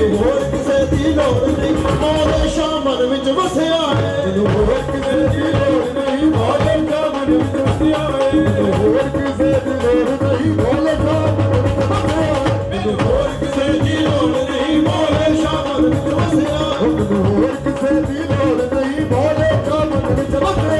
ਮੈਨੂੰ ਹੋਰ ਕਿਸੇ ਦੀ ਲੋੜ ਨਹੀਂ ਮੋਰੇ ਸ਼ਾਮਨ ਵਿੱਚ ਵਸਿਆ ਏ ਮੈਨੂੰ ਹੋਰ ਕਿਸੇ ਦੀ ਲੋੜ ਨਹੀਂ ਮੋਰੇ ਸ਼ਾਮਨ ਵਿੱਚ ਵਸਿਆ ਏ ਮੈਨੂੰ ਹੋਰ ਕਿਸੇ ਦੀ ਲੋੜ ਨਹੀਂ ਮੋਰੇ ਸ਼ਾਮਨ ਵਿੱਚ ਵਸਿਆ ਏ ਮੈਨੂੰ ਹੋਰ ਕਿਸੇ ਦੀ ਲੋੜ ਨਹੀਂ ਮੋਰੇ ਸ਼ਾਮਨ ਵਿੱਚ ਵਸਿਆ ਏ ਮੈਨੂੰ ਹੋਰ ਕਿਸੇ ਦੀ ਲੋੜ ਨਹੀਂ ਮੋਰੇ ਸ਼ਾਮਨ ਵਿੱਚ ਵਸਿਆ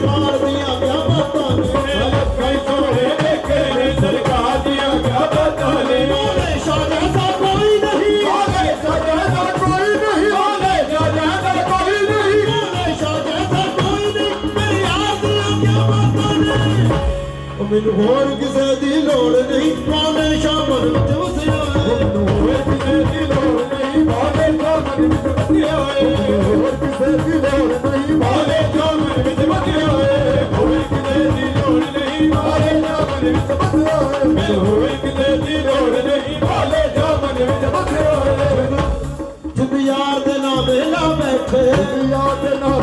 ਮੈਨੂੰ ਹੋਰ ਕਿਸੇ ਦੀ ਲੋੜ ਨਹੀਂ। ਪਾਵੇਂ ਸ਼ਾਮਨ ਵਿੱਚ ਵਸਿਆ ਮੈਨੂੰ ਹੋਰ ਕਿਸੇ ਦੀ ਲੋੜ ਨਹੀਂ। ਪਾਵੇਂ ਸ਼ਾਮਨ ਵਿੱਚ ਵਸਿਆ ਹੋਰ ਕਿਸੇ ਦੀ ਲੋੜ ਨਹੀਂ। ਪਾਵੇਂ ਸ਼ਾਮਨ ਵਿੱਚ ਵਸਿਆ ਹੋਰ ਕਿਸੇ ਦੀ ਲੋੜ ਨਹੀਂ। ਪਾਵੇਂ ਸ਼ਾਮਨ ਵਿੱਚ ਵਸਿਆ ਮੈਨੂੰ ਹੋਰ ਕਿਸੇ ਦੀ ਲੋੜ ਨਹੀਂ। ਪਾਵੇਂ ਸ਼ਾਮਨ ਵਿੱਚ ਵਸਿਆ ਜਿੰਦ ਯਾਰ ਦੇ ਨਾਮ ਦੇ ਨਾ ਬੈਠੇ। ਯਾਰ ਦੇ ਨਾਮ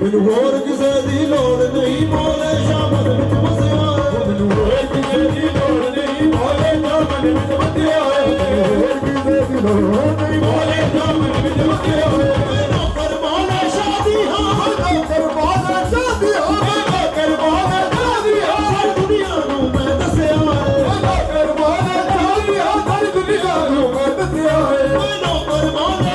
ਮੈਨੂੰ ਹੋਰ ਕਿਸੇ ਦੀ ਲੋੜ ਨਹੀਂ ਮੋਲੇ ਸ਼ਾਮਤ ਵਿੱਚ ਵਸਿਆ ਮੈਨੂੰ ਹੋਰ ਕਿਸੇ ਦੀ ਲੋੜ ਨਹੀਂ ਮੋਲੇ ਸ਼ਾਮਤ ਵਿੱਚ ਵਸਿਆ ਹੋਰ ਕਿਸੇ ਦੀ ਲੋੜ ਨਹੀਂ ਮੋਲੇ ਸ਼ਾਮਤ ਵਿੱਚ ਵਸਿਆ ਮੇਰਾ ਫਰਮਾਨ ਸ਼ਾਦੀ ਹਾਂ ਮੇਰਾ ਫਰਮਾਨ ਸ਼ਾਦੀ ਹਾਂ। ਮੇਰਾ ਫਰਮਾਨ ਸ਼ਾਦੀ ਹਾਂ। ਸਾਰੀ ਦੁਨੀਆ ਨੂੰ ਮੈਂ ਦੱਸਿਆ ਮੇਰਾ ਫਰਮਾਨ ਸ਼ਾਦੀ ਹਾਂ ਸਾਰੀ ਦੁਨੀਆ ਨੂੰ ਮੈਂ ਦੱਸਿਆ ਮੇਰਾ ਫਰਮਾਨ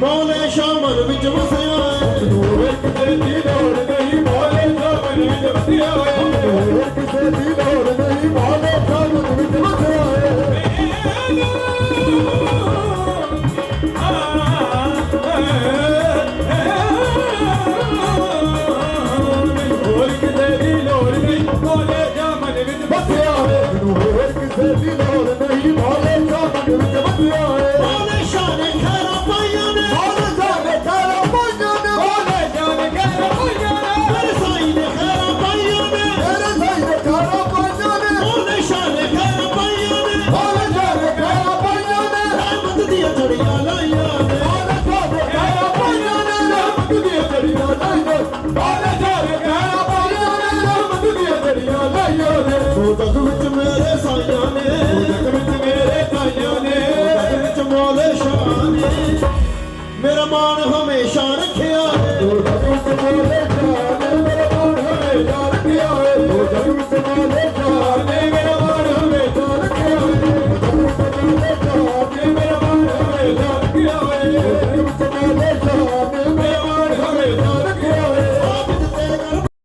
ਮੌਲੇ ਸ਼ਾਮਨ ਵਿੱਚ ਵਸਿਆ ਨੂਰ ਇੱਕ ਤੇਰੀ ਦੌੜ ਗਈ ਮੌਲੇ ਸ਼ਾਮਨ ਵਿੱਚ ਵਸਿਆ ਮੇਰਾ ਮਾਨ ਹਮੇਸ਼ਾ ਰੱਖਿਆ ਹੈ ਤੂੰ ਜਗਤ ਮੇਰੇ ਜਾਨ ਮੇਰਾ ਮਾਨ ਹਮੇਸ਼ਾ ਰੱਖਿਆ ਹੈ ਤੂੰ ਜਗਤ ਮੇਰੇ ਜਾਨ ਮੇਰਾ